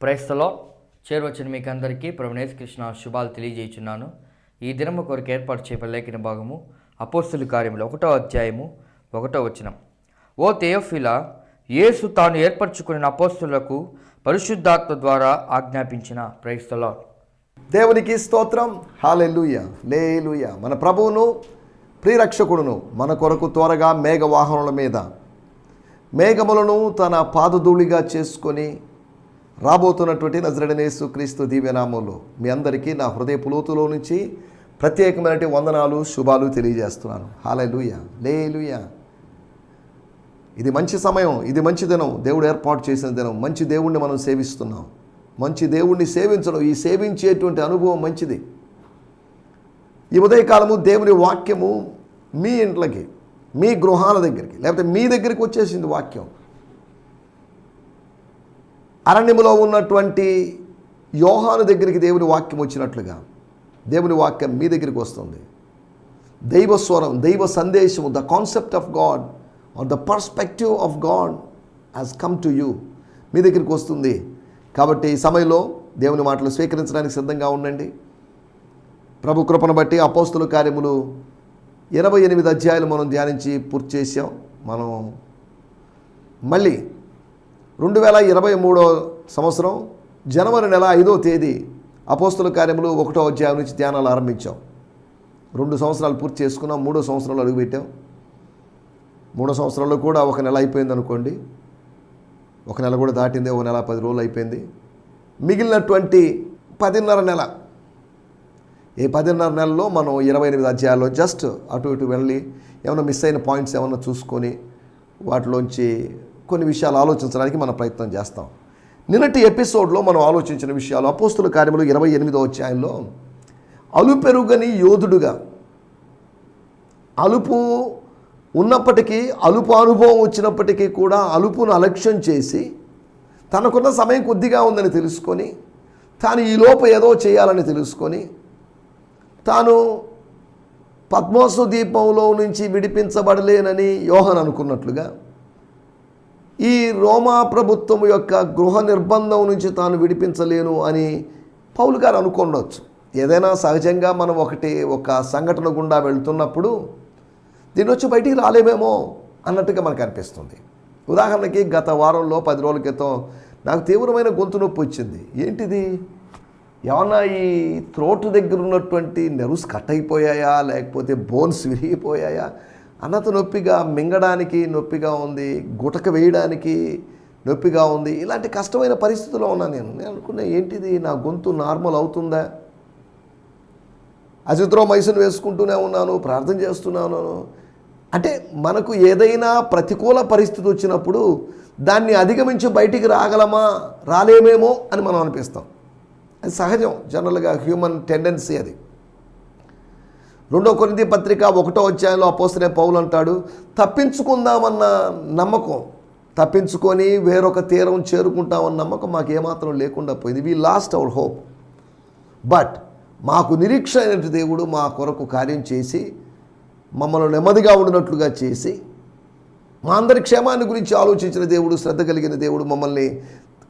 ప్రైస్తలో చేరువచ్చిన మీకు అందరికీ ప్రభునేశ్ కృష్ణ శుభాలు తెలియజేయుచున్నాను. ఈ దినము కొరకు ఏర్పాటు చేయబడిన భాగము అపోస్తుల కార్యంలో ఒకటో అధ్యాయము ఒకటో వచనం. ఓ తెయోఫిల యేసు తాను ఏర్పరచుకున్న అపోస్తులకు పరిశుద్ధాత్మ ద్వారా ఆజ్ఞాపించిన ప్రైస్తలో దేవునికి స్తోత్రం. హాలెలుయ లేలుయ. మన ప్రభువును ప్రియరక్షకుడును మన కొరకు త్వరగా మేఘవాహనుల మీద మేఘములను తన పాదధూళిగా చేసుకొని రాబోతున్నటువంటి నజరడనేసు క్రీస్తు దివ్యనామంలో మీ అందరికీ నా హృదయ పులోతులో నుంచి ప్రత్యేకమైనటువంటి వందనాలు శుభాలు తెలియజేస్తున్నాను. హాలూయ లేలుయ ఇది మంచి సమయం ఇది మంచి దినం. దేవుడు ఏర్పాటు చేసిన దినం. మంచి దేవుణ్ణి మనం సేవిస్తున్నాం. మంచి దేవుణ్ణి సేవించడం ఈ సేవించేటువంటి అనుభవం మంచిది. ఈ ఉదయకాలము దేవుని వాక్యము మీ ఇంట్లోకి మీ గృహాల దగ్గరికి లేకపోతే మీ దగ్గరికి వచ్చేసింది వాక్యం. అరణ్యములో ఉన్నటువంటి యోహాను దగ్గరికి దేవుని వాక్యం వచ్చినట్లుగా దేవుని వాక్యం మీ దగ్గరికి వస్తుంది. దైవ స్వరం దైవ సందేశము the concept of God or the perspective of God has come to you మీ దగ్గరికి వస్తుంది. కాబట్టి ఈ సమయంలో దేవుని మాటలు స్వీకరించడానికి సిద్ధంగా ఉండండి. ప్రభు కృపను బట్టి అపోస్తుల కార్యములు ఇరవై ఎనిమిది అధ్యాయులు మనం ధ్యానించి పూర్తి చేసాం మనం మళ్ళీ రెండు వేల ఇరవై మూడో సంవత్సరం జనవరి నెల ఐదో తేదీ అపోస్తుల కార్యములు ఒకటో అధ్యాయం నుంచి ధ్యానాలు ఆరంభించాం. రెండు సంవత్సరాలు పూర్తి చేసుకున్నాం మూడో సంవత్సరాలు అడుగుపెట్టాం. మూడో సంవత్సరాల్లో కూడా ఒక నెల అయిపోయింది అనుకోండి. ఒక నెల కూడా దాటింది ఒక నెల పది రోజులు అయిపోయింది. మిగిలినటువంటి పదిన్నర నెల. ఈ పదిన్నర నెలలో మనం ఇరవై ఎనిమిది అధ్యాయాల్లో జస్ట్ అటు ఇటు వెళ్ళి ఏమైనా మిస్ అయిన పాయింట్స్ ఏమైనా చూసుకొని వాటిలోంచి కొన్ని విషయాలు ఆలోచించడానికి మనం ప్రయత్నం చేస్తాం. నిన్నటి ఎపిసోడ్లో మనం ఆలోచించిన విషయాలు అపోస్తుల కార్యములు ఇరవై ఎనిమిదో అధ్యాయంలో అలుపెరుగని యోధుడుగా అలుపు ఉన్నప్పటికీ అలుపు అనుభవం వచ్చినప్పటికీ కూడా అలుపును అలక్ష్యం చేసి తనకున్న సమయం కొద్దిగా ఉందని తెలుసుకొని తాను ఈ లోపు ఏదో చేయాలని తెలుసుకొని తాను పద్మోసు దీపంలో నుంచి విడిపించబడలేనని యోహన్ అనుకున్నట్లుగా ఈ రోమా ప్రభుత్వం యొక్క గృహ నిర్బంధం నుంచి తాను విడిపించలేను అని పౌలు గారు అనుకుండొచ్చు ఏదైనా సహజంగా మనం ఒకటి ఒక సంఘటన గుండా వెళ్తున్నప్పుడు దీని వచ్చి బయటికి రాలేమేమో అన్నట్టుగా మనకు అనిపిస్తుంది. ఉదాహరణకి గత వారంలో పది రోజుల క్రితం నాకు తీవ్రమైన గొంతు నొప్పి వచ్చింది. ఏంటిది? ఏమన్నా ఈ త్రోటు దగ్గర ఉన్నటువంటి నెరుస్ కట్ అయిపోయాయా? లేకపోతే బోన్స్ విరిగిపోయాయా? అన్నత నొప్పిగా మింగడానికి నొప్పిగా ఉంది గుటక వేయడానికి నొప్పిగా ఉంది ఇలాంటి కష్టమైన పరిస్థితిలో ఉన్నాను నేను. నేను అనుకున్నా ఏంటిది? నా గొంతు నార్మల్ అవుతుందా? అజిత్రో మైసును వేసుకుంటూనే ఉన్నాను ప్రార్థన చేస్తున్నాను. అంటే మనకు ఏదైనా ప్రతికూల పరిస్థితి వచ్చినప్పుడు దాన్ని అధిగమించి బయటికి రాగలమా రాలేమేమో అని మనం అనిపిస్తాం. అది సహజం. జనరల్గా హ్యూమన్ టెండెన్సీ అది. రెండో కొరింది పత్రిక ఒకటో అధ్యాయంలో అపోసనే పౌలు అంటాడు తప్పించుకుందామన్న నమ్మకం తప్పించుకొని వేరొక తీరం చేరుకుంటామన్న నమ్మకం మాకు ఏమాత్రం లేకుండా పోయింది. We lost our hope but మాకు నిరీక్ష అయినట్టు దేవుడు మా కొరకు కార్యం చేసి మమ్మల్ని నెమ్మదిగా ఉండినట్లుగా చేసి మా అందరి క్షేమాన్ని గురించి ఆలోచించిన దేవుడు శ్రద్ధ కలిగిన దేవుడు మమ్మల్ని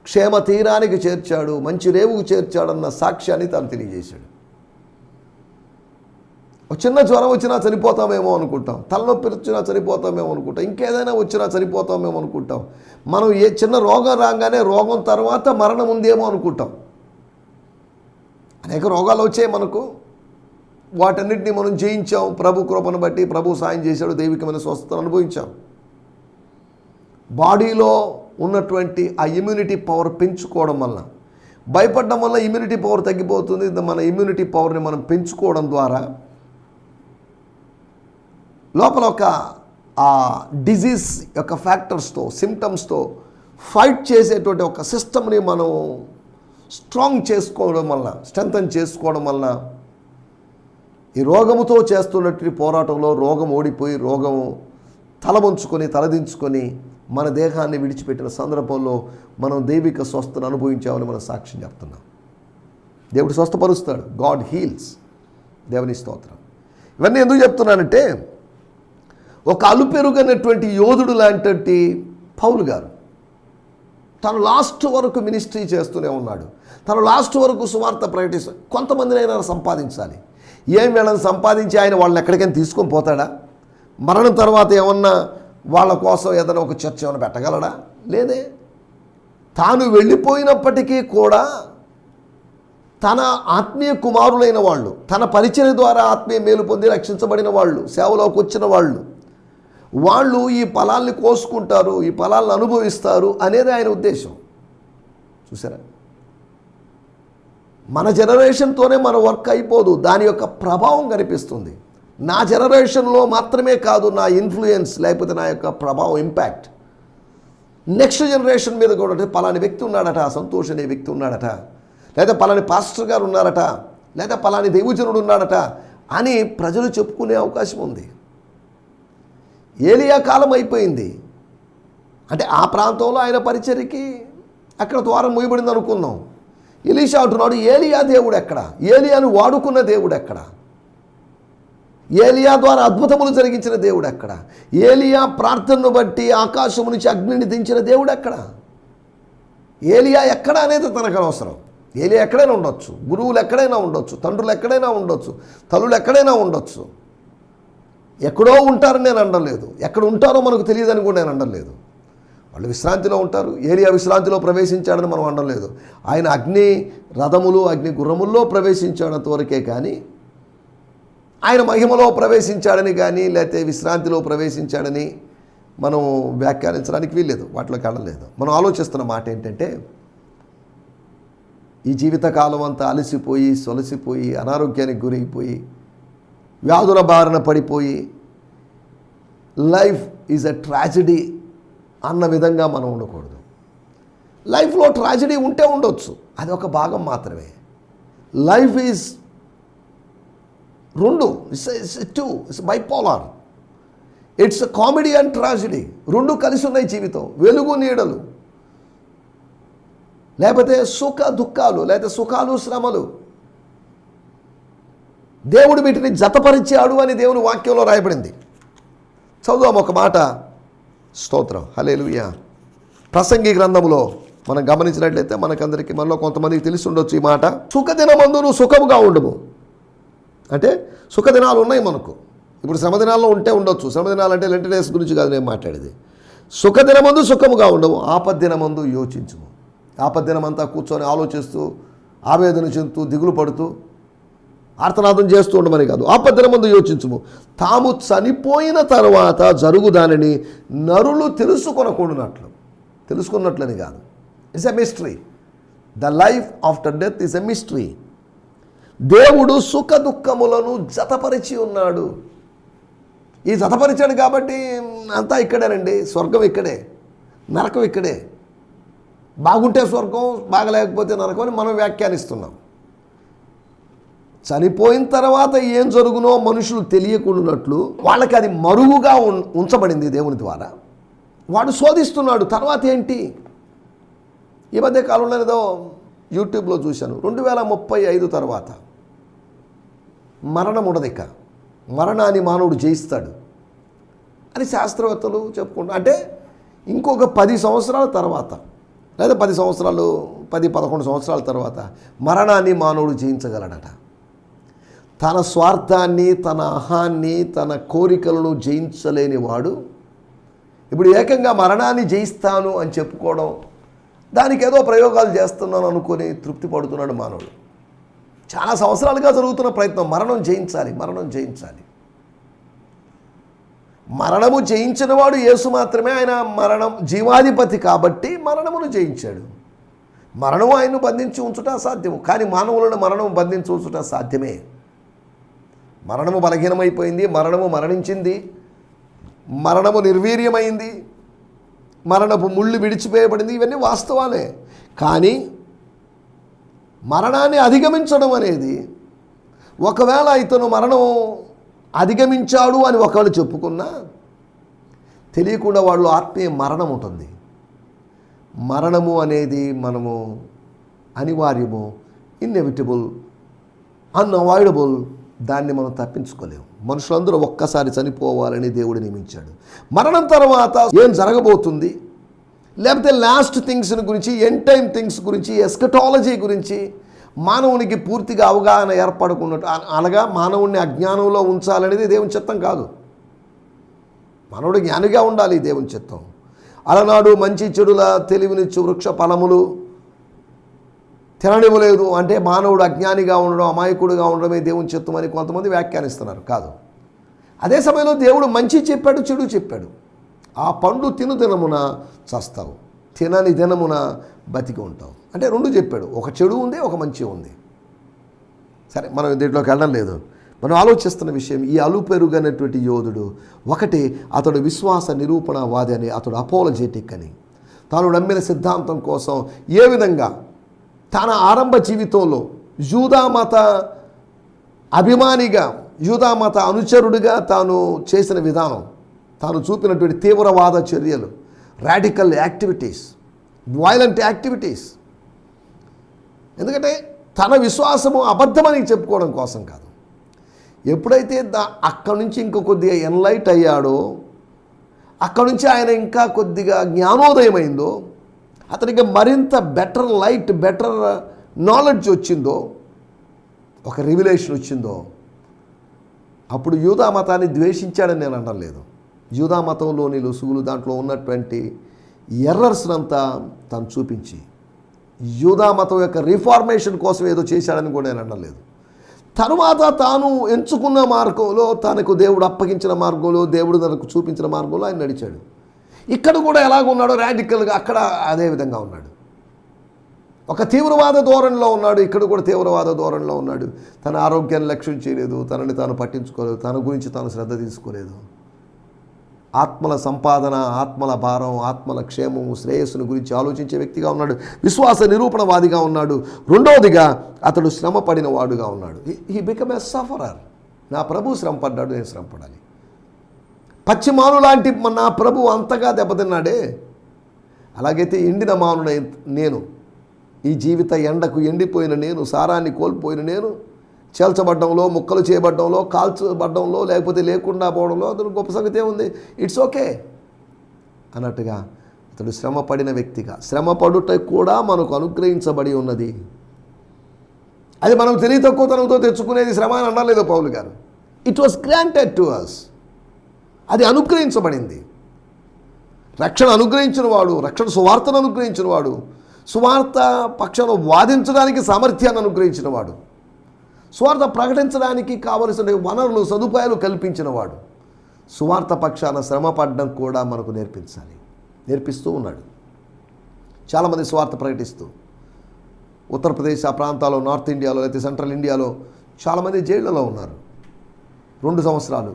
క్షేమ తీరానికి చేర్చాడు మంచి రేవుకు చేర్చాడన్న సాక్ష్యాన్ని తాను తెలియజేశాడు. చిన్న జ్వరం వచ్చినా చనిపోతామేమో అనుకుంటాం. తలనొప్పి వచ్చినా చనిపోతామేమో అనుకుంటాం. ఇంకేదైనా వచ్చినా చనిపోతామేమో అనుకుంటాం. మనం ఏ చిన్న రోగం రాగానే రోగం తర్వాత మరణం ఉందేమో అనుకుంటాం. అనేక రోగాలు వచ్చాయి మనకు. వాటన్నిటిని మనం జయించాం. ప్రభు కృపను బట్టి ప్రభు సాయం చేశాడు. దైవికమైన స్వస్థతను అనుభవించాం. బాడీలో ఉన్నటువంటి ఆ ఇమ్యూనిటీ పవర్ పెంచుకోవడం వల్ల భయపడడం వల్ల ఇమ్యూనిటీ పవర్ తగ్గిపోతుంది. మన ఇమ్యూనిటీ పవర్ని మనం పెంచుకోవడం ద్వారా లోపల ఒక ఆ డిజీజ్ యొక్క ఫ్యాక్టర్స్తో సిమ్టమ్స్తో ఫైట్ చేసేటువంటి ఒక సిస్టమ్ని మనం స్ట్రాంగ్ చేసుకోవడం వల్ల స్ట్రెంగ్తన్ చేసుకోవడం వల్ల ఈ రోగముతో చేస్తున్నటువంటి పోరాటంలో రోగం ఓడిపోయి రోగము తలవంచుకొని తలదించుకొని మన దేహాన్ని విడిచిపెట్టిన సందర్భంలో మనం దైవిక స్వస్థను అనుభవించామని మనం సాక్ష్యం చెప్తున్నాం. దేవుడు స్వస్థపరుస్తాడు. God heals. దేవుని స్తోత్రం. ఇవన్నీ ఎందుకు చెప్తున్నానంటే ఒక అలుపెరుగనటువంటి యోధుడు లాంటి పౌలు గారు. తను లాస్ట్ వరకు మినిస్ట్రీ చేస్తూనే ఉన్నాడు. తను లాస్ట్ వరకు సువార్త ప్రకటిస్తాడు కొంతమందినైనా సంపాదించాలి. ఏం వీళ్ళని సంపాదించి ఆయన వాళ్ళని ఎక్కడికైనా తీసుకొని పోతాడా? మరణం తర్వాత ఏమన్నా వాళ్ళ కోసం ఏదైనా ఒక చర్చ ఏమైనా పెట్టగలడా? లేదే. తాను వెళ్ళిపోయినప్పటికీ కూడా తన ఆత్మీయ కుమారులైన వాళ్ళు తన పరిచయ ద్వారా ఆత్మీయ మేలు పొంది రక్షించబడిన వాళ్ళు సేవలోకి వచ్చిన వాళ్ళు వాళ్ళు ఈ ఫలాల్ని కోసుకుంటారు ఈ ఫలాలను అనుభవిస్తారు అనేది ఆయన ఉద్దేశం. చూసారా? మన జనరేషన్తోనే మన వర్క్ అయిపోదు దాని యొక్క ప్రభావం కనిపిస్తుంది. నా జనరేషన్లో మాత్రమే కాదు నా ఇన్ఫ్లుయెన్స్ లేకపోతే నా యొక్క ప్రభావం ఇంపాక్ట్ నెక్స్ట్ జనరేషన్ మీద కూడా అంటే పలాని వ్యక్తి ఉన్నాడట సంతోష్ అనే వ్యక్తి ఉన్నాడట లేదా పలాని పాస్టర్ గారు ఉన్నారట లేదా పలాని దేవుజనుడు ఉన్నాడట అని ప్రజలు చెప్పుకునే అవకాశం ఉంది. ఏలియా కాలం అయిపోయింది. అంటే ఆ ప్రాంతంలో ఆయన పరిచర్యకి అక్కడ ద్వారం మూయబడింది అనుకుందాం ఎలీషా అంటున్నాడు ఏలియా దేవుడు ఎక్కడ? ఏలియాను వాడుకున్న దేవుడు ఎక్కడ? ఏలియా ద్వారా అద్భుతములు జరిగించిన దేవుడు ఎక్కడ? ఏలియా ప్రార్థనను బట్టి ఆకాశము నుంచి అగ్నిని దించిన దేవుడు ఎక్కడ? ఏలియా ఎక్కడ అనేది తనకు అనవసరం. ఏలియా ఎక్కడైనా ఉండొచ్చు. గురువులు ఎక్కడైనా ఉండొచ్చు. తండ్రులు ఎక్కడైనా ఉండొచ్చు. తల్లులు ఎక్కడైనా ఉండొచ్చు. ఎక్కడో ఉంటారని నేను అనలేదు ఎక్కడ ఉంటారో మనకు తెలియదని కూడా నేను అనలేదు వాళ్ళు విశ్రాంతిలో ఉంటారు. ఏలియా విశ్రాంతిలో ప్రవేశించాడని మనం అనలేదు ఆయన అగ్ని రథములు అగ్ని గుర్రముల్లో ప్రవేశించాడంత వరకే కానీ ఆయన మహిమలో ప్రవేశించాడని కానీ లేకపోతే విశ్రాంతిలో ప్రవేశించాడని మనం వ్యాఖ్యానించడానికి వీల్లేదు. వాటిలోకి వెళ్ళలేదు. మనం ఆలోచిస్తున్న మాట ఏంటంటే ఈ జీవితకాలం అంతా అలసిపోయి సొలసిపోయి అనారోగ్యానికి గురైపోయి వ్యాధుల బారిన పడిపోయి లైఫ్ ఈజ్ అ ట్రాజడీ అన్న విధంగా మనం ఉండకూడదు. లైఫ్లో ట్రాజడీ ఉంటే ఉండొచ్చు. అది ఒక భాగం మాత్రమే. లైఫ్ ఈజ్ రెండు two it's bipolar. It's comedy and tragedy. రెండు కలిసి ఉన్నాయి జీవితం. వెలుగు నీడలు. లేకపోతే సుఖ దుఃఖాలు లేకపోతే సుఖాలు శ్రమలు. దేవుడు వీటిని జతపరిచాడు అని దేవుని వాక్యంలో రాయబడింది. చదుదాం ఒక మాట. స్తోత్రం. హలేలుయా ప్రసంగి గ్రంథములో మనం గమనించినట్లయితే మనకందరికీ మనలో కొంతమందికి తెలిసి ఉండొచ్చు ఈ మాట. సుఖదినమందు నువ్వు సుఖముగా ఉండము. అంటే సుఖదినాలు ఉన్నాయి మనకు. ఇప్పుడు శ్రమదినాల్లో ఉంటే ఉండొచ్చు. శ్రమదినాలు అంటే లెంటి డేస్ గురించి కాదు నేను మాట్లాడేది. సుఖదినమందు సుఖముగా ఉండవు ఆపద్దినమందు యోచించుము. ఆపద్దినమంతా కూర్చొని ఆలోచిస్తూ ఆవేదన చెందుతూ దిగులు పడుతూ ఆర్తనాదం చేస్తూ ఉండమని కాదు. ఆపద్దల ముందు యోచించుము. తాము చనిపోయిన తర్వాత జరుగు దానిని నరులు తెలుసుకొనకూడనట్లు. తెలుసుకున్నట్లని కాదు. It's a mystery the life after death is a mystery దేవుడు సుఖ దుఃఖములను జతపరిచి ఉన్నాడు. ఈ జతపరిచాడు కాబట్టి అంతా ఇక్కడేనండి. స్వర్గం ఇక్కడే. నరకం ఇక్కడే. బాగుంటే స్వర్గం బాగలేకపోతే నరకం అని మనం వ్యాఖ్యానిస్తున్నాం. చనిపోయిన తర్వాత ఏం జరుగునో మనుషులు తెలియకుండాట్లు వాళ్ళకి అది మరుగుగా ఉంచబడింది దేవుని ద్వారా. వాడు శోధిస్తున్నాడు తర్వాత ఏంటి? ఈ మధ్య కాలంలో ఏదో యూట్యూబ్లో చూశాను రెండు వేల ముప్పై ఐదు తర్వాత. మరణం ఉండదిక మరణాన్ని మానవుడు జయిస్తాడు. అని శాస్త్రవేత్తలు చెప్పుకుంటారు అంటే ఇంకొక పది సంవత్సరాల తర్వాత లేదా పది సంవత్సరాలు పది పదకొండు సంవత్సరాల తర్వాత మరణాన్ని మానవుడు జయించగలడట. తన స్వార్థాన్ని తన అహాన్ని తన కోరికలను జయించలేని వాడు ఇప్పుడు ఏకంగా మరణాన్ని జయిస్తాను అని చెప్పుకోవడం దానికి ఏదో ప్రయోగాలు చేస్తున్నాను అనుకొని తృప్తి పడుతున్నాడు మానవుడు. చాలా సంవత్సరాలుగా జరుగుతున్న ప్రయత్నం మరణం జయించాలి మరణం జయించాలి. మరణము జయించినవాడు యేసు మాత్రమే ఆయన మరణం జీవాధిపతి కాబట్టి మరణమును జయించాడు. మరణము ఆయన్ను బంధించి ఉంచుట అసాధ్యము కానీ మానవులను మరణం బంధించి ఉంచుట సాధ్యమే మరణము బలహీనమైపోయింది మరణము మరణించింది మరణము నిర్వీర్యమైంది మరణపు ముళ్ళు విడిచిపోయబడింది ఇవన్నీ వాస్తవాలే. కానీ మరణాన్ని అధిగమించడం అనేది ఒకవేళ ఇతను మరణం అధిగమించాడు అని ఒకవేళ చెప్పుకున్నా తెలియకుండా వాళ్ళు ఆత్మీయ మరణం ఉంటుంది. మరణము అనేది మనము అనివార్యము ఇన్ఎవిటబుల్ అన్అవాయిడబుల్ దాన్ని మనం తప్పించుకోలేము. మనుషులందరూ ఒక్కసారి చనిపోవాలని దేవుడు నియమించాడు. మరణం తర్వాత ఏం జరగబోతుంది? లేకపోతే లాస్ట్ థింగ్స్ గురించి ఎన్ టైమ్ థింగ్స్ గురించి ఎస్కటాలజీ గురించి మానవునికి పూర్తిగా అవగాహన ఏర్పడకున్నట్టు అనగా మానవుడిని అజ్ఞానంలో ఉంచాలనేది దేవుని చిత్తం కాదు. మానవుడు జ్ఞానిగా ఉండాలి దేవుని చిత్తం. అలనాడు మంచి చెడుల తెలివినిచ్చు వృక్ష ఫలములు తిననివ్వలేదు అంటే మానవుడు అజ్ఞానిగా ఉండడం అమాయకుడుగా ఉండడమే దేవుని చిత్తమని కొంతమంది వ్యాఖ్యానిస్తున్నారు. కాదు. అదే సమయంలో దేవుడు మంచి చెప్పాడు చెడు చెప్పాడు. ఆ పండు తిను దినమున చస్తావు. తినని దినమున బతికి ఉంటావు. అంటే రెండు చెప్పాడు. ఒక చెడు ఉంది ఒక మంచి ఉంది. సరే మనం దీంట్లోకి వెళ్ళడం లేదు. మనం ఆలోచిస్తున్న విషయం ఈ అలుపెరుగనటువంటి యోధుడు ఒకటి అతడు విశ్వాస నిరూపణవాది అని అతడు అపోలజెటిక్ అని. తాను నమ్మిన సిద్ధాంతం కోసం ఏ విధంగా తన ఆరంభ జీవితంలో యూదామత అభిమానిగా యూదామత అనుచరుడిగా తాను చేసిన విధానం తాను చూపినటువంటి తీవ్రవాద చర్యలు రాడికల్ యాక్టివిటీస్ వైలెంట్ యాక్టివిటీస్ ఎందుకంటే తన విశ్వాసము అబద్ధమని చెప్పుకోవడం కోసం కాదు. ఎప్పుడైతే దా అక్కడి నుంచి ఇంకా కొద్దిగా ఎన్లైట్ అయ్యాడో అక్కడి నుంచి ఆయన ఇంకా కొద్దిగా జ్ఞానోదయమైందో అతనికి మరింత బెటర్ లైట్ బెటర్ నాలెడ్జ్ వచ్చిందో ఒక రివిలేషన్ వచ్చిందో అప్పుడు యూదా మతాన్ని ద్వేషించాడని నేను అనడం లేదు. యూదా మతంలోని లొసుగులు దాంట్లో ఉన్నటువంటి ఎర్రర్స్నంతా తను చూపించి యూదా మతం యొక్క రిఫార్మేషన్ కోసం ఏదో చేశాడని కూడా నేను అనడం లేదు. తరువాత తాను ఎంచుకున్న మార్గంలో తనకు దేవుడు అప్పగించిన మార్గంలో దేవుడు తనకు చూపించిన మార్గంలో ఆయన నడిచాడు. ఇక్కడ కూడా ఎలాగ ఉన్నాడో ర్యాడికల్గా అక్కడ అదే విధంగా ఉన్నాడు. ఒక తీవ్రవాద ధోరణిలో ఉన్నాడు ఇక్కడ కూడా తీవ్రవాద ధోరణిలో ఉన్నాడు. తన ఆరోగ్యాన్ని లక్ష్యం చేయలేదు తనని తాను పట్టించుకోలేదు తన గురించి తాను శ్రద్ధ తీసుకోలేదు. ఆత్మల సంపాదన ఆత్మల భారం ఆత్మల క్షేమము శ్రేయస్సును గురించి ఆలోచించే వ్యక్తిగా ఉన్నాడు. విశ్వాస నిరూపణవాదిగా ఉన్నాడు. రెండవదిగా అతడు శ్రమ పడిన వాడుగా ఉన్నాడు. హీ బికమ్ ఎ సఫరర్ నా ప్రభు శ్రమ పడ్డాడు నేను శ్రమ పడాలి పశ్చిమాను లాంటి నా ప్రభు అంతగా దెబ్బతిన్నాడే. అలాగైతే ఎండిన మానున నేను ఈ జీవిత ఎండకు ఎండిపోయిన నేను సారాన్ని కోల్పోయిన నేను చేల్చబడ్డంలో ముక్కలు చేయబడ్డంలో కాల్చబడ్డంలో లేకపోతే లేకుండా పోవడంలో అతను గొప్ప సంగతి ఉంది. ఇట్స్ ఓకే అన్నట్టుగా అతడు శ్రమ పడిన వ్యక్తిగా శ్రమ పడుట కూడా మనకు అనుగ్రహించబడి ఉన్నది. అది మనం తెలియ తక్కువతనంతో తెచ్చుకునేది శ్రమ అని అనలేదు పౌలు గారు. It was granted to us అది అనుగ్రహించబడింది. రక్షణ అనుగ్రహించిన వాడు రక్షణ సువార్తను అనుగ్రహించిన వాడు సువార్త పక్షాన వాదించడానికి సామర్థ్యాన్ని అనుగ్రహించిన వాడు సువార్త ప్రకటించడానికి కావలసిన వనరులు సదుపాయాలు కల్పించిన వాడు సువార్త పక్షాన శ్రమ పడడం కూడా మనకు నేర్పించాలి. నేర్పిస్తూ ఉన్నాడు. చాలామంది సువార్త ప్రకటిస్తూ ఉత్తరప్రదేశ్ ఆ ప్రాంతాల్లో నార్త్ ఇండియాలో లేకపోతే సెంట్రల్ ఇండియాలో చాలామంది జైళ్ళలో ఉన్నారు. రెండు సంవత్సరాలు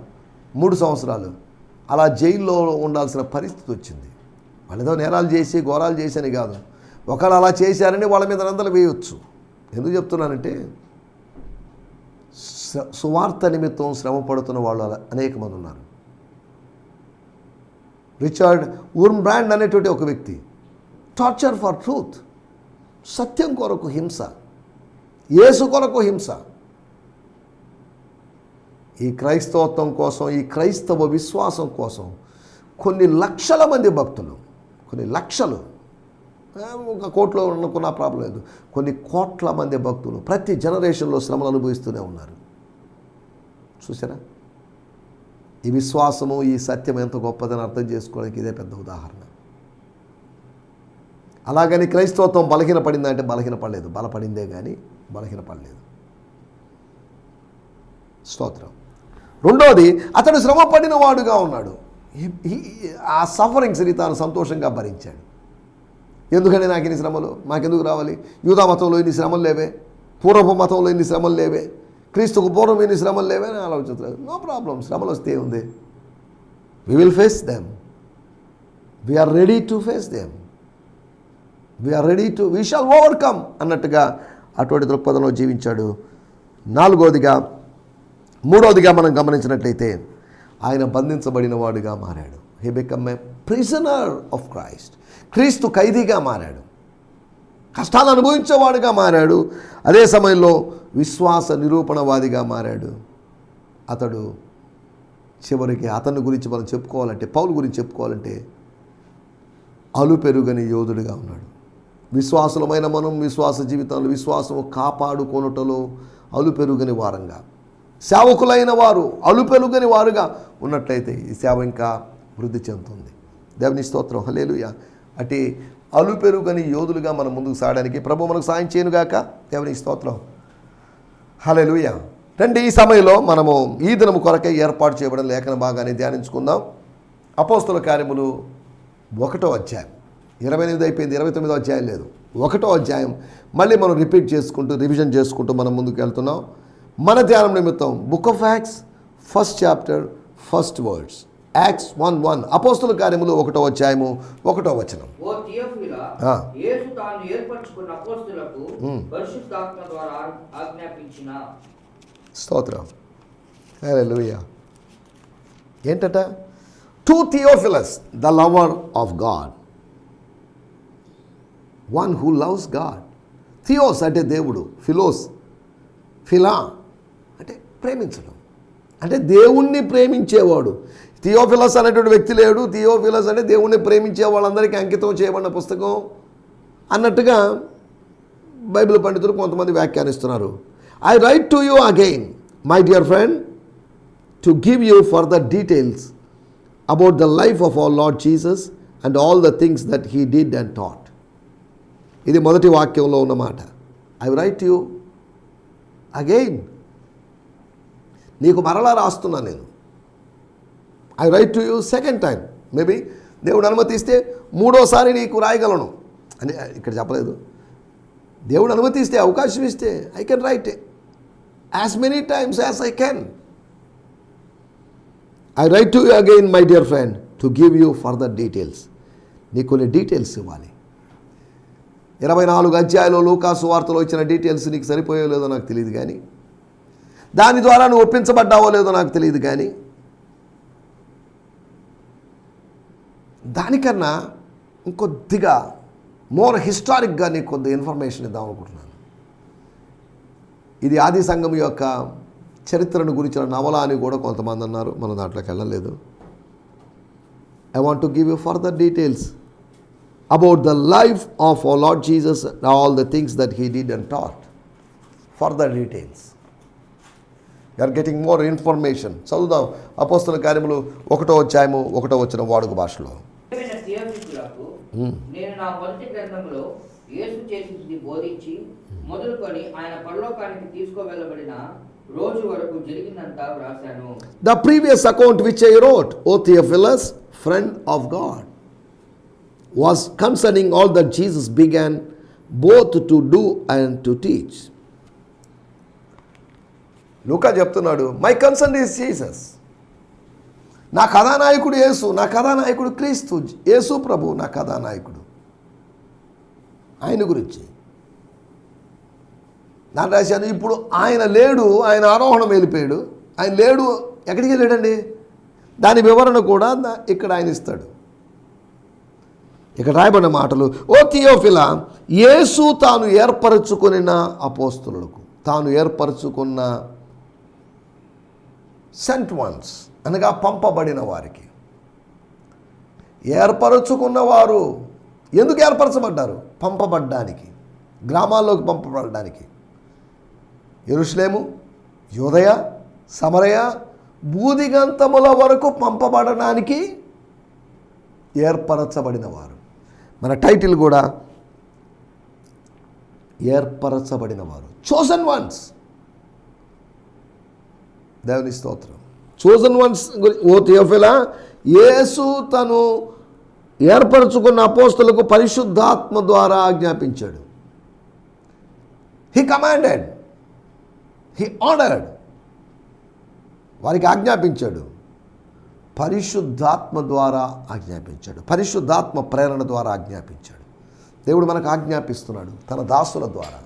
మూడు సంవత్సరాలు అలా జైల్లో ఉండాల్సిన పరిస్థితి వచ్చింది. వాళ్ళేదో నేరాలు చేసి ఘోరాలు చేసని కాదు. ఒకళ్ళు అలా చేశారని వాళ్ళ మీద నందలు వేయవచ్చు ఎందుకు చెప్తున్నానంటే స- సువార్త నిమిత్తం శ్రమ పడుతున్న వాళ్ళు అలా అనేక మంది ఉన్నారు. రిచర్డ్ ఊర్మ్ బ్రాండ్ అనేటువంటి ఒక వ్యక్తి టార్చర్ ఫర్ ట్రూత్ సత్యం కొరకు హింస యేసు కొరకు హింస. ఈ క్రైస్తవత్వం కోసం ఈ క్రైస్తవ విశ్వాసం కోసం కొన్ని లక్షల మంది భక్తులు కొన్ని లక్షలు ఒక కోట్లో అనుకున్న ప్రాబ్లం లేదు. కొన్ని కోట్ల మంది భక్తులు ప్రతి జనరేషన్లో శ్రమలు అనుభవిస్తూనే ఉన్నారు. చూసారా ఈ విశ్వాసము ఈ సత్యం ఎంత గొప్పదని అర్థం చేసుకోవడానికి ఇదే పెద్ద ఉదాహరణ. అలాగని క్రైస్తవత్వం బలహీన పడిందంటే బలహీన పడలేదు బలపడిందే కానీ బలహీన పడలేదు స్తోత్రం. రెండోది అతడు శ్రమ పడిన వాడుగా ఉన్నాడు. ఆ సఫరింగ్స్ని తాను సంతోషంగా భరించాడు. ఎందుకని నాకు ఇన్ని శ్రమలు? మాకెందుకు రావాలి? యూదా మతంలో ఇన్ని శ్రమలు లేవే? పూర్వపు మతంలో ఇన్ని శ్రమలు లేవే? క్రీస్తుకు పూర్వం ఇన్ని శ్రమలు లేవే అని ఆలోచించలేదు నో ప్రాబ్లం శ్రమలు వస్తే ఉంది. We will face them we are ready to face them we are ready to we shall overcome అన్నట్టుగా అటువంటి దృక్పథంలో జీవించాడు. నాలుగోదిగా మూడవదిగా మనం గమనించినట్లయితే ఆయన బంధించబడిన వాడుగా మారాడు. He become a prisoner of Christ క్రీస్తు ఖైదీగా మారాడు. కష్టాలు అనుభవించేవాడుగా మారాడు. అదే సమయంలో విశ్వాస నిరూపణవాదిగా మారాడు. అతడు చివరికి అతని గురించి మనం చెప్పుకోవాలంటే పౌలు గురించి చెప్పుకోవాలంటే అలుపెరుగని యోధుడిగా ఉన్నాడు. విశ్వాసులమైన మనం విశ్వాస జీవితంలో విశ్వాసం కాపాడుకొనుటలో అలుపెరుగని వారంగా. సేవకులైన వారు అలుపెలుగని వారుగా ఉన్నట్లయితే ఈ సేవ ఇంకా వృద్ధి చెందుతుంది. దేవుని స్తోత్రం. హలేలుయ అటు అలుపెరుగని యోధులుగా మనం ముందుకు సాగడానికి ప్రభు మనకు సాయం చేయనుగాక. దేవుని స్తోత్రం. హలేలుయ రండి ఈ సమయంలో మనము ఈ దినము కొరకే ఏర్పాటు చేయబడిన లేఖన భాగాన్ని ధ్యానించుకుందాం. అపోస్తుల కార్యములు ఒకటో అధ్యాయం. ఇరవై ఎనిమిది అయిపోయింది ఇరవై తొమ్మిదో అధ్యాయం లేదు. ఒకటో అధ్యాయం. మళ్ళీ మనం రిపీట్ చేసుకుంటూ రివిజన్ చేసుకుంటూ మనం ముందుకు వెళ్తున్నాం. మన ధ్యానం నిమిత్తం book of acts first chapter first words acts one one అపోస్తుల కార్యములు ఒకటో అధ్యాయము ఒకటో వచనం. స్తోత్రం. హల్లెలూయా ఏంటట? To Theophilus the lover of God one who loves God theos అంటే దేవుడు ఫిలోస్ ఫిలా ప్రేమించడం. అంటే దేవుణ్ణి ప్రేమించేవాడు. థియోఫిలస్ అనేటువంటి వ్యక్తి లేడు. థియోఫిలస్ అంటే దేవుణ్ణి ప్రేమించే వాళ్ళందరికీ అంకితం చేయబడిన పుస్తకం అన్నట్టుగా బైబిల్ పండితులు కొంతమంది వ్యాఖ్యానిస్తున్నారు. I write to you again my dear friend to give you for the details about the life of our lord Jesus and all the things that he did and taught ఇది మొదటి వాక్యంలో ఉన్నమాట I right you again నీకు మరలా రాస్తున్నా నేను. I write to you second time maybe దేవుడు అనుమతిస్తే మూడోసారి నీకు రాయగలను. అని ఇక్కడ చెప్పలేదు. దేవుడు అనుమతిస్తే అవకాశం ఇస్తే I can write as many times as I can I write to you again my dear friend to give you further details నీకు కొన్ని డీటెయిల్స్ ఇవ్వాలి. ఇరవై నాలుగు అధ్యాయులు లూకాసు వార్తలో ఇచ్చిన డీటెయిల్స్ నీకు సరిపోయో లేదో నాకు తెలియదు కానీ దాని ద్వారా నువ్వు ఒప్పించబడ్డావో లేదో నాకు తెలియదు కానీ దానికన్నా ఇంకొద్దిగా మోర్ హిస్టారిక్గా నీకు కొద్ది ఇన్ఫర్మేషన్ ఇద్దాం అనుకుంటున్నాను. ఇది ఆది సంఘం యొక్క చరిత్రను గురించిన నవల అని కూడా కొంతమంది అన్నారు. మనం దాంట్లోకి వెళ్ళలేదు. I want to give you further details about the life of our lord Jesus all the things that he did and taught further details are getting more information చదువుదాం అపోస్తుల కార్యములు ఒకటో అధ్యాయము ఒకటో వచ్చిన వాడుక భాషలో ప్రియమైన థియోఫిలులకు నేను నా మొదటి గ్రంథంలో యేసు చేసింది బోధించి మొదలుకొని ఆయన పరలోకానికి తీసుకువెళ్ళబడిన రోజు వరకు జరిగిందంతా వ్రాశాను The previous account which I wrote, O Theophilus, friend of God, was concerning all that Jesus began both to do and to teach. Luka చెప్తున్నాడు మై కన్సర్న్ ఈజ్ జీసస్ నా కథానాయకుడు యేసు నా కథానాయకుడు క్రీస్తు యేసు ప్రభు నా కథానాయకుడు. ఆయన గురించి. నా రాశాను ఇప్పుడు ఆయన లేడు ఆయన ఆరోహణం వెళ్ళిపోయాడు. ఆయన లేడు ఎక్కడికి వెళ్ళాడండి? దాని వివరణ కూడా ఇక్కడ ఆయన ఇస్తాడు. ఇక్కడ రాయబడిన మాటలు ఓ థియోఫిల యేసు తాను ఏర్పరచుకొనిన అపోస్తులకు తాను ఏర్పరచుకున్న సెంట్ వన్స్ అనగా పంపబడిన వారికి. ఏర్పరచుకున్నవారు ఎందుకు ఏర్పరచబడ్డారు? పంపబడ్డానికి గ్రామాల్లోకి పంపబడడానికి. ఎరుషులేము యోదయ సమరయ బూదిగంతముల వరకు పంపబడడానికి ఏర్పరచబడిన వారు మన టైటిల్ కూడా ఏర్పరచబడిన వారు వన్స్ దేవుని స్తోత్రం చోజన్ వన్స్ ఓ థియోఫిలా యేసు తను ఏర్పరచుకున్న అపోస్తులకు పరిశుద్ధాత్మ ద్వారా ఆజ్ఞాపించాడు. హీ కమాండెడ్ హీ ఆర్డర్డ్ వారికి ఆజ్ఞాపించాడు. పరిశుద్ధాత్మ ద్వారా ఆజ్ఞాపించాడు. పరిశుద్ధాత్మ ప్రేరణ ద్వారా ఆజ్ఞాపించాడు. దేవుడు మనకు ఆజ్ఞాపిస్తున్నాడు తన దాసుల ద్వారా.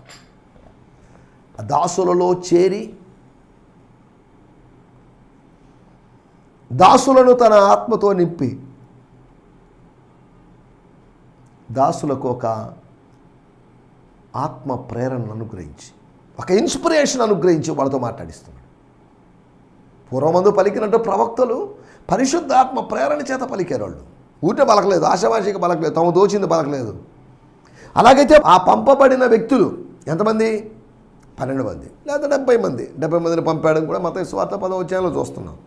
దాసులలో చేరి దాసులను తన ఆత్మతో నింపి. దాసులకు ఒక ఆత్మ ప్రేరణను అనుగ్రహించి ఒక ఇన్స్పిరేషన్ అనుగ్రహించి వాళ్ళతో మాట్లాడిస్తున్నాడు. పూర్వమందు పలికినట్టు ప్రవక్తలు పరిశుద్ధాత్మ ప్రేరణ చేత పలికారు వాళ్ళు ఊరినే పలకలేదు ఆశావాషికి పలకలేదు తమ దోచింది పలకలేదు. అలాగైతే ఆ పంపబడిన వ్యక్తులు ఎంతమంది? పన్నెండు మంది లేదా డెబ్బై మంది. డెబ్బై మందిని పంపాడని కూడా మత స్వార్థ పదవచ్యాలో చూస్తున్నాం.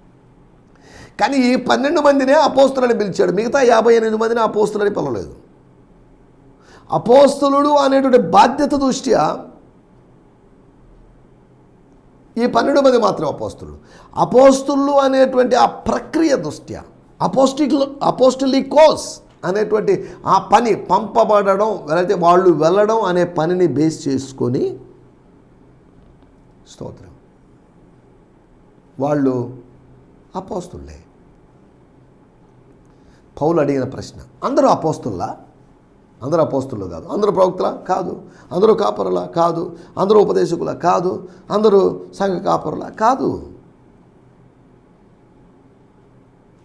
కానీ ఈ పన్నెండు మందినే అపోస్తులని పిలిచాడు. మిగతా యాభై ఎనిమిది మందిని అపోస్తులని పిలవలేదు. అపోస్తులుడు అనేటువంటి బాధ్యత దృష్ట్యా ఈ పన్నెండు మంది మాత్రం అపోస్తులు. అపోస్తులు అనేటువంటి ఆ ప్రక్రియ దృష్ట్యా అపోస్టిక్ అపోస్టలికోస్ అనేటువంటి ఆ పని పంపబడడం లేకపోతే వాళ్ళు వెళ్ళడం అనే పనిని బేస్ చేసుకొని స్తోత్రం. వాళ్ళు అపోస్తులే. పౌలు అడిగిన ప్రశ్న అందరూ అపోస్తుల్లా? అందరూ అపోస్తులు కాదు. అందరూ ప్రవక్తలా? కాదు. అందరూ కాపరులా? కాదు. అందరూ ఉపదేశకులా? కాదు. అందరూ సంఘ కాపరులా? కాదు.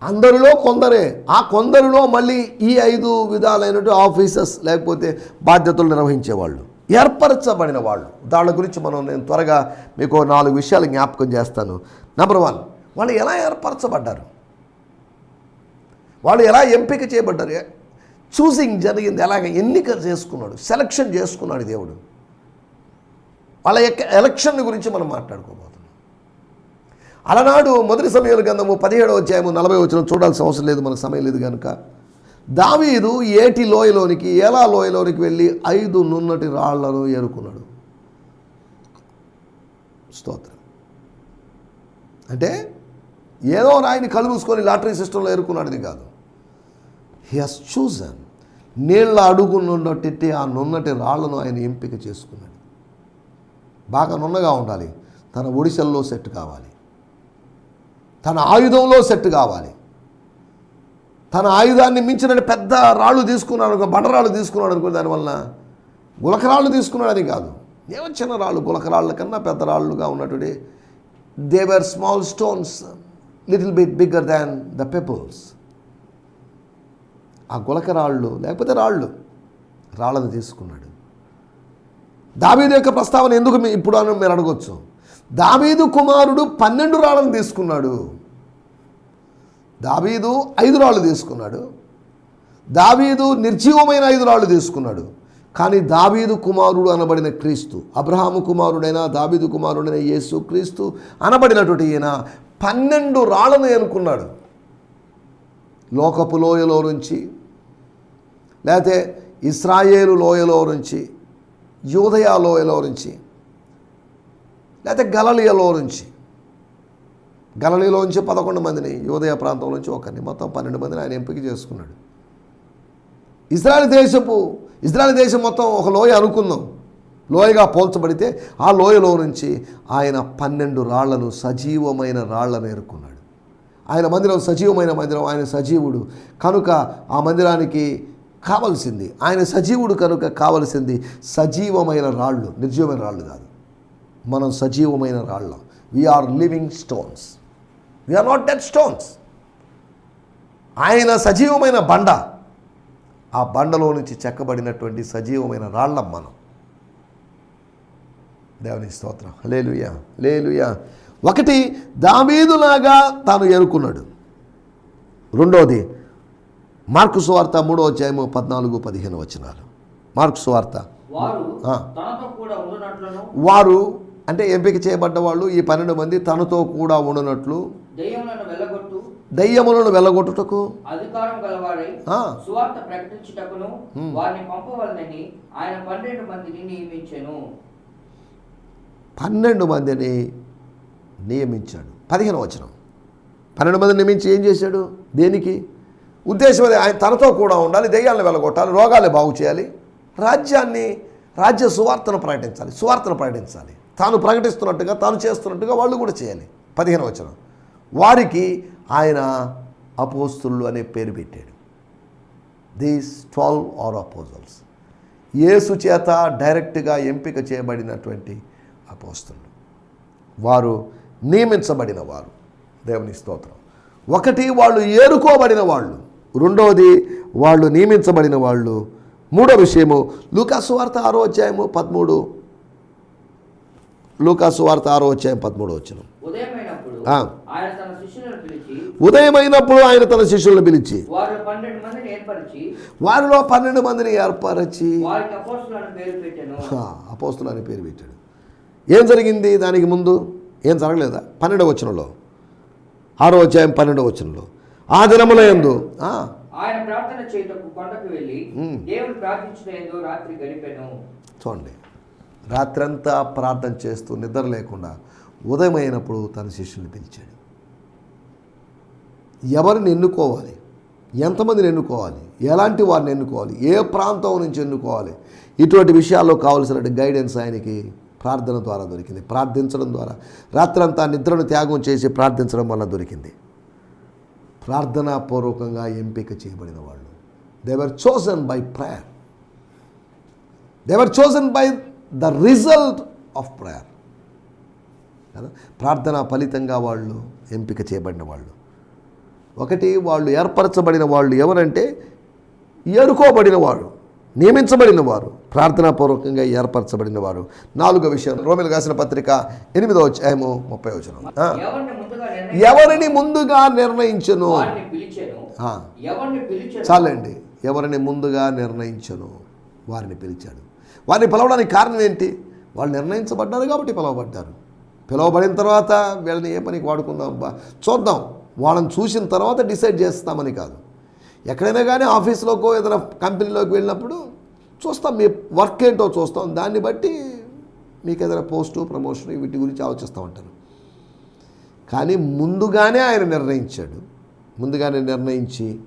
అందరిలో కొందరే ఆ కొందరిలో మళ్ళీ ఈ ఐదు విధాలైనటువంటి ఆఫీసర్స్ లేకపోతే బాధ్యతలు నిర్వహించేవాళ్ళు ఏర్పరచబడిన వాళ్ళు. దాని గురించి మనం నేను త్వరగా మీకు నాలుగు విషయాలు జ్ఞాపకం చేస్తాను. నెంబర్ వన్ వాళ్ళు ఎలా ఏర్పరచబడ్డారు? వాళ్ళు ఎలా ఎంపిక చేయబడ్డారు? చూసింగ్ జరిగింది ఎలాగ? ఎన్నిక చేసుకున్నాడు సెలక్షన్ చేసుకున్నాడు దేవుడు. వాళ్ళ యొక్క ఎలక్షన్ గురించి మనం మాట్లాడుకోబోతున్నాం. అలనాడు మొదటి సమయంలో గంధము పదిహేడవ అధ్యాయము నలభై వచ్చిన చూడాల్సిన అవసరం లేదు మనకు సమయం లేదు కనుక దావీదు ఏటి లోయలోనికి ఏలా లోయలోనికి వెళ్ళి ఐదు నున్నటి రాళ్ళను ఏరుకున్నాడు. స్తోత్రం. అంటే ఏదో రాయిని కలుగుసుకొని లాటరీ సిస్టంలో ఏరుకున్నాడని కాదు. హీ హాస్ చూజన్ నీళ్ళ అడుగు నున్నట్టి ఆ నున్నటి రాళ్ళను ఆయన ఎంపిక చేసుకున్నాడు. బాగా నున్నగా ఉండాలి. తన ఒడిశల్లో సెట్ కావాలి. తన ఆయుధంలో సెట్ కావాలి. తన ఆయుధాన్ని మించిన పెద్ద రాళ్ళు తీసుకున్నాడు అనుకో బండరాళ్ళు తీసుకున్నాడు అనుకో దానివల్ల గులకరాళ్ళు తీసుకున్నాడని కాదు. ఏమో చిన్న రాళ్ళు గులకరాళ్ళ కన్నా పెద్ద రాళ్ళుగా ఉన్నటువంటి they are small stones little bit bigger than the pebbles ఆ గులకరాళ్ళు లేకపోతే రాళ్ళు రాళ్ళను తీసుకున్నాడు. దావీదు యొక్క ప్రస్తావన ఎందుకు మీ- ఇప్పుడు అని మీరు అడగొచ్చు. దావీదు కుమారుడు పన్నెండు రాళ్ళను తీసుకున్నాడు. దావీదు ఐదు రాళ్ళు తీసుకున్నాడు. దావీదు నిర్జీవమైన ఐదు రాళ్ళు తీసుకున్నాడు. కానీ దావీదు కుమారుడు అనబడిన క్రీస్తు అబ్రహాము కుమారుడైన దావీదు కుమారుడైన యేసు క్రీస్తు అనబడినటువంటి ఈయన పన్నెండు రాళ్ళను ఎన్నుకున్నాడు. లోకపు లోయలో నుంచి లేకపోతే ఇస్రాయేలు లోయలో నుంచి యూదయ లోయలో నుంచి లేకపోతే గలలియలో నుంచి. గలలియలో నుంచి పదకొండు మందిని యూదయ ప్రాంతం నుంచి ఒకరిని మొత్తం పన్నెండు మందిని ఆయన ఎంపిక చేసుకున్నాడు. ఇజ్రాయల్ దేశపు ఇజ్రాయల్ దేశం మొత్తం ఒక లోయ అనుకుందాం. లోయగా పోల్చబడితే ఆ లోయలో నుంచి ఆయన పన్నెండు రాళ్ళను సజీవమైన రాళ్ళను ఏరుకున్నాడు. ఆయన మందిరం సజీవమైన మందిరం ఆయన సజీవుడు. కనుక ఆ మందిరానికి కావలసింది. ఆయన సజీవుడు కనుక కావలసింది సజీవమైన రాళ్ళు నిర్జీవమైన రాళ్ళు కాదు. మనం సజీవమైన రాళ్ళం. We are living stones we are not dead stones ఆయన సజీవమైన బండ. ఆ బండలో నుంచి చెక్కబడినటువంటి సజీవమైన రాళ్ళం మనం. దేవుని స్తోత్రం. లేలుయా లేలుయా ఒకటి దావీదులాగా తాను ఎరుకున్నాడు. రెండోది మార్కు సువార్త మూడో అధ్యాయము పద్నాలుగు పదిహేను వచనాలు. మార్కు సువార్త. వారు అంటే ఎంపిక చేయబడ్డ వాళ్ళు ఈ పన్నెండు మంది తనతో కూడా ఉండనట్లు. దెయ్యములను వెళ్ళగొట్టు దయ్యములను వెళ్ళగొట్టుటకు అధికారం గలవారై ఆ, సువార్త ప్రకటించుటకును వారిని పంపవలనని ఆయన పన్నెండు మందిని నియమించెను. పన్నెండు మందిని నియమించాడు. పదిహేను వచనం. పన్నెండు మందిని నియమించి ఏం చేశాడు? దేనికి? ఉద్దేశం అది ఆయన తనతో కూడా ఉండాలి దెయ్యాలను వెళ్ళగొట్టాలి రోగాలు బాగు చేయాలి. రాజ్యాన్ని రాజ్య సువార్తను ప్రకటించాలి సువార్తను ప్రకటించాలి. తాను ప్రకటిస్తున్నట్టుగా తాను చేస్తున్నట్టుగా వాళ్ళు కూడా చేయాలి. పదిహేను వచనం. వారికి ఆయన అపోస్తులు అనే పేరు పెట్టాడు. These twelve are apostles Yesu చేత డైరెక్ట్గా ఎంపిక చేయబడినటువంటి అపోస్తులు. వారు నియమించబడిన వారు. దేవుని స్తోత్రం. ఒకటి వాళ్ళు ఏరుకోబడిన వాళ్ళు. రెండవది వాళ్ళు నియమించబడిన వాళ్ళు. మూడో విషయము లూకాసు వార్త ఆరో అధ్యాయము పదమూడు. లూకాసు వార్త ఆరో అధ్యాయం పదమూడు వచ్చిన ఉదయమైనప్పుడు. ఆయన తన శిష్యులను పిలిచి వారిలో పన్నెండు మందిని ఏర్పరచి అపోస్తులు అని పేరు పెట్టాడు. ఏం జరిగింది దానికి ముందు? ఏం జరగలేదా? పన్నెండవ వచనంలో. ఆరో అధ్యాయం పన్నెండవ వచనంలో. ఆ దినముల ఎందు ఆ, ఆయన ప్రార్థన చేయుటకు కొండకు వెళ్ళి ఉమ్. దేవుడు ప్రార్థించిన ఏందో రాత్రి గడిపాను. చూడండి రాత్రంతా ప్రార్థన చేస్తూ నిద్ర లేకుండా ఉదయం అయినప్పుడు తన శిష్యుని పిలిచాడు. ఎవరిని ఎన్నుకోవాలి? ఎంతమందిని ఎన్నుకోవాలి? ఎలాంటి వారిని ఎన్నుకోవాలి? ఏ ప్రాంతం నుంచి ఎన్నుకోవాలి? ఇటువంటి విషయాల్లో కావలసిన గైడెన్స్ ఆయనకి ప్రార్థన ద్వారా దొరికింది. ప్రార్థించడం ద్వారా రాత్రంతా నిద్రను త్యాగం చేసి ప్రార్థించడం వల్ల దొరికింది. ప్రార్థనాపూర్వకంగా ఎంపిక చేయబడిన వాళ్ళు. They are chosen by prayer they are chosen by the result of prayer కదా? ప్రార్థన ఫలితంగా వాళ్ళు ఎంపిక చేయబడిన వాళ్ళు. ఒకటి వాళ్ళు ఏర్పరచబడిన వాళ్ళు ఎవరంటే ఎరుకోబడిన వాళ్ళు. నియమించబడిన వారు ప్రార్థనాపూర్వకంగా ఏర్పరచబడిన వారు. నాలుగో విషయం రోమిల్ రాసిన పత్రిక ఎనిమిదో అధ్యాయము ముప్పై వచనం. ఆ. ఎవరిని ముందుగా నిర్ణయించాను? చాలండి. ఎవరిని ముందుగా నిర్ణయించను? వారిని పిలిచాడు వారిని పిలవడానికి కారణం ఏంటి? వాళ్ళు నిర్ణయించబడ్డారు కాబట్టి పిలవబడ్డారు. పిలవబడిన తర్వాత వీళ్ళని ఏ పనికి వాడుకుందాం? బా చూద్దాం. వాళ్ళని చూసిన తర్వాత డిసైడ్ చేస్తామని కాదు. ఎక్కడైనా కానీ ఆఫీస్లోకో ఏదైనా కంపెనీలోకి వెళ్ళినప్పుడు చూస్తాం మీ వర్క్ ఏంటో చూస్తాం. దాన్ని బట్టి మీకు ఏదైనా పోస్టు ప్రమోషన్ వీటి గురించి ఆలోచిస్తూ ఉంటారు కానీ ముందుగానే ఆయన నిర్ణయించాడు. ముందుగానే నిర్ణయించి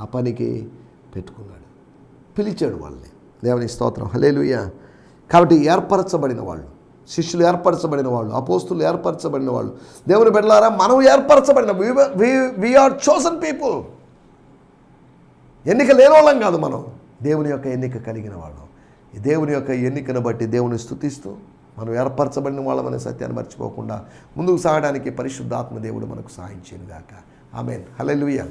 ఆ పనికి పెట్టుకున్నాడు. పిలిచాడు వాళ్ళని. దేవుని స్తోత్రం. హలేలుయ్య కాబట్టి ఏర్పరచబడిన వాళ్ళు శిష్యులు ఏర్పరచబడిన వాళ్ళు అపోస్తులు ఏర్పరచబడిన వాళ్ళు. దేవుని బిడ్డలారా మనం ఏర్పరచబడిన వీఆర్ చోసన్ పీపుల్ ఎన్నిక లేని వాళ్ళం కాదు మనం. దేవుని యొక్క ఎన్నిక కలిగిన వాళ్ళం. దేవుని యొక్క ఎన్నికను బట్టి దేవుని స్థుతిస్తూ మనం ఏర్పరచబడిన వాళ్ళమనే సత్యాన్ని మర్చిపోకుండా ముందుకు సాగడానికి పరిశుద్ధాత్మ దేవుడు మనకు సహాయం చేయనుగాక. ఆమెన్. హల్లెలూయా.